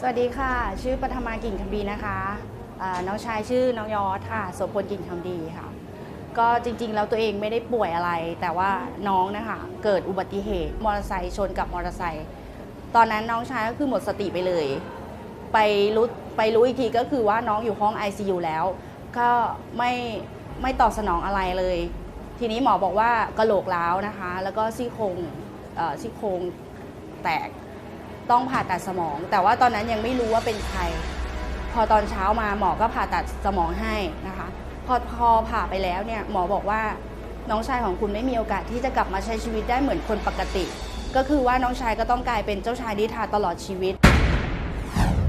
สวัสดีค่ะ ชื่อปฐมากิ่งคำดีนะคะน้องชายชื่อน้องยอดค่ะโสพลกิ่งคำดีค่ะ ก็จริงๆ แล้วตัวเองไม่ได้ป่วยอะไร แต่ว่าน้องนะคะเกิดอุบัติเหตุมอเตอร์ไซค์ชนกับมอเตอร์ไซค์ตอนนั้นน้องชายก็คือหมดสติไปเลย ไปรู้ไปรู้อีกทีก็คือว่าน้องอยู่ห้อง ICU แล้ว ก็ไม่ไม่ตอบสนองอะไรเลย ทีนี้หมอบอกว่ากระโหลกร้าวนะคะ แล้วก็ซี่โครงซี่โครงแตก ต้องผ่าตัดสมอง แต่ว่าตอนนั้นยังไม่รู้ว่าเป็นใคร พอตอนเช้ามาหมอก็ผ่าตัดสมองให้นะคะ พอพอผ่าไปแล้วเนี่ยหมอบอกว่าน้องชายของคุณไม่มีโอกาสที่จะกลับมาใช้ชีวิตได้เหมือนคนปกติ ก็คือว่าน้องชายก็ต้องกลายเป็นเจ้าชายนิทาตลอดชีวิต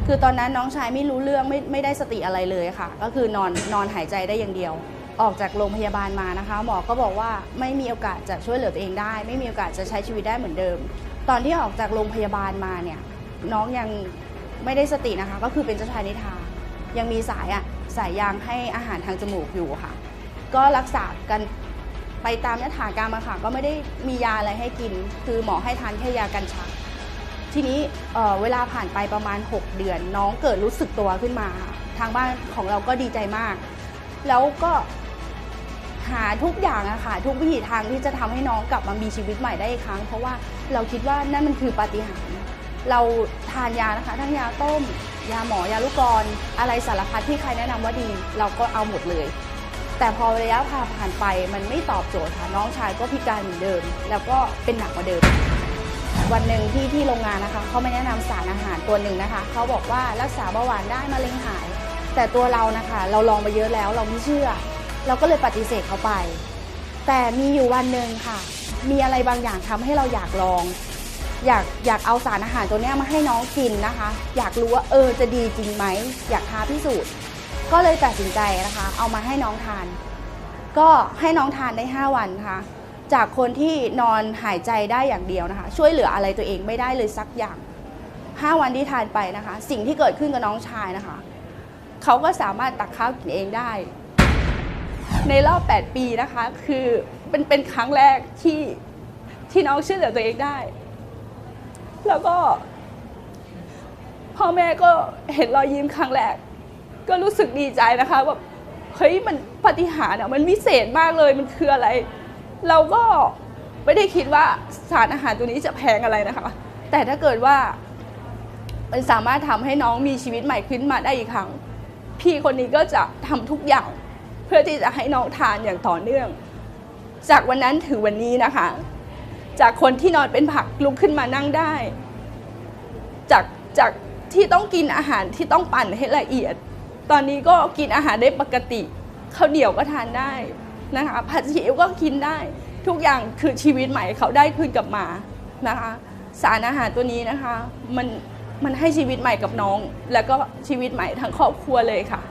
คือตอนนั้นน้องชายไม่รู้เรื่องไม่ไม่ได้สติอะไรเลยค่ะ ก็คือนอนนอนหายใจได้อย่างเดียว ออกจากโรงพยาบาลมานะคะ หมอก็บอกว่าไม่มีโอกาสจะช่วยเหลือตัวเองได้ ไม่มีโอกาสจะใช้ชีวิตได้เหมือนเดิม ตอนที่ออกจากโรงพยาบาลมาเนี่ยน้องยังไม่ได้สตินะคะ ก็คือเป็นเจ้าชายนิทายังมีสายอะสายยางให้อาหารทางจมูกอยู่ค่ะ ก็รักษากันไปตามยถากรรมอะค่ะก็ไม่ได้มียาอะไรให้กิน คือหมอให้ทานแค่ยากันชัก ทีนี้เออเวลาผ่านไปประมาณ 6 เดือน น้องเกิดรู้สึกตัวขึ้นมา ทางบ้านของเราก็ดีใจมาก แล้วก็ หาทุกอย่างอะค่ะ ทุกวิถีทางที่จะทำให้น้องกลับมามีชีวิตใหม่ได้อีกครั้ง เพราะว่าเราคิดว่านั่นมันคือปาฏิหาริย์เราทานยานะคะทั้งยาต้ม ยาหมอยาลูกกรอนอะไรสารพัดที่ใครแนะนำว่าดี เราก็เอาหมดเลย แต่พอระยะผ่านผ่านไปมันไม่ตอบโจทย์ค่ะน้องชายก็พิการเหมือนเดิม แล้วก็เป็นหนักกว่าเดิมวันหนึ่งที่ที่โรงงานนะคะเขาไม่แนะนำสารอาหารตัวหนึ่งนะคะเขาบอกว่ารักษาเบาหวานได้มะเร็งหาย แต่ตัวเรานะคะ เราลองมาเยอะแล้วเราไม่เชื่อ เราก็เลยปฏิเสธเขาไป แต่มีอยู่วันหนึ่งค่ะ มีอะไรบางอย่างทำให้เราอยากลอง อยากอยากเอาสารอาหารตัวนี้มาให้น้องกินนะคะ อยากรู้ว่าเออจะดีจริงไหมอยากท้าพิสูจน์ ก็เลยตัดสินใจนะคะ เอามาให้น้องทาน ก็ให้น้องทานได้ 5 วันค่ะจากคนที่นอนหายใจได้อย่างเดียวนะคะ ช่วยเหลืออะไรตัวเองไม่ได้เลยสักอย่าง 5 วันที่ทานไปนะคะ สิ่งที่เกิดขึ้นกับน้องชายนะคะ เขาก็สามารถตักข้าวกินเองได้ ในรอบ 8 ปีนะคะ คือเป็นเป็นครั้งแรกที่ที่น้องช่วยเหลือตัวเองได้ แล้วก็ พ่อแม่ก็เห็นรอยยิ้มครั้งแรก ก็รู้สึกดีใจนะคะแบบเฮ้ยมันปฏิหาริย์อะมันวิเศษมากเลยมันคืออะไร เราก็ไม่ได้คิดว่าสารอาหารตัวนี้จะแพงอะไรนะคะ แต่ถ้าเกิดว่า มันสามารถทำให้น้องมีชีวิตใหม่ขึ้นมาได้อีกครั้ง พี่คนนี้ก็จะทำทุกอย่าง เพื่อที่จะให้น้องทานอย่างต่อเนื่อง จากวันนั้นถึงวันนี้นะคะ จากคนที่นอนเป็นผักลุกขึ้นมานั่งได้ จากจากที่ต้องกินอาหารที่ต้องปั่นให้ละเอียด ตอนนี้ก็กินอาหารได้ปกติข้าวเหนียวก็ทานได้นะคะผัดซีอิ๊วก็กินได้ ทุกอย่างคือชีวิตใหม่เขาได้คืนกลับมานะคะ สารอาหารตัวนี้นะคะ มันมันให้ชีวิตใหม่กับน้อง แล้วก็ชีวิตใหม่ทั้งครอบครัวเลยค่ะ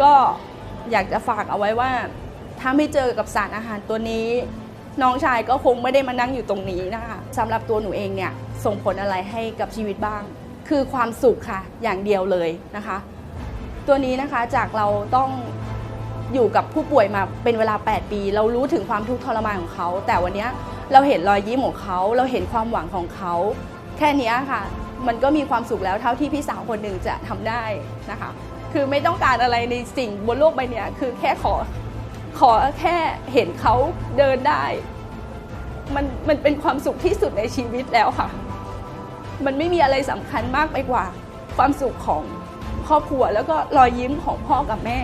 ก็ อยากจะฝากเอาไว้ว่า ถ้าไม่เจอกับสารอาหารตัวนี้ น้องชายก็คงไม่ได้มานั่งอยู่ตรงนี้นะคะสำหรับตัวหนูเองเนี่ยส่งผลอะไรให้กับชีวิตบ้าง คือความสุขค่ะ อย่างเดียวเลยนะคะ ตัวนี้นะคะจากเราต้องอยู่กับผู้ป่วยมาเป็นเวลา 8 ปี เรารู้ถึงความทุกข์ทรมานของเขา แต่วันนี้เราเห็นรอยยิ้มของเขา เราเห็นความหวังของเขา แค่นี้ค่ะ มันก็มีความสุขแล้วเท่าที่พี่สาวคนหนึ่งจะทำได้นะคะ คือไม่ต้องการอะไรในสิ่งบนโลกใบนี้คือแค่ขอขอแค่เห็นเขาเดินได้ มันมันเป็นความสุขที่สุดในชีวิตแล้วค่ะ มันไม่มีอะไรสำคัญมากไปกว่า ความสุขของครอบครัวแล้วก็รอยยิ้มของพ่อกับแม่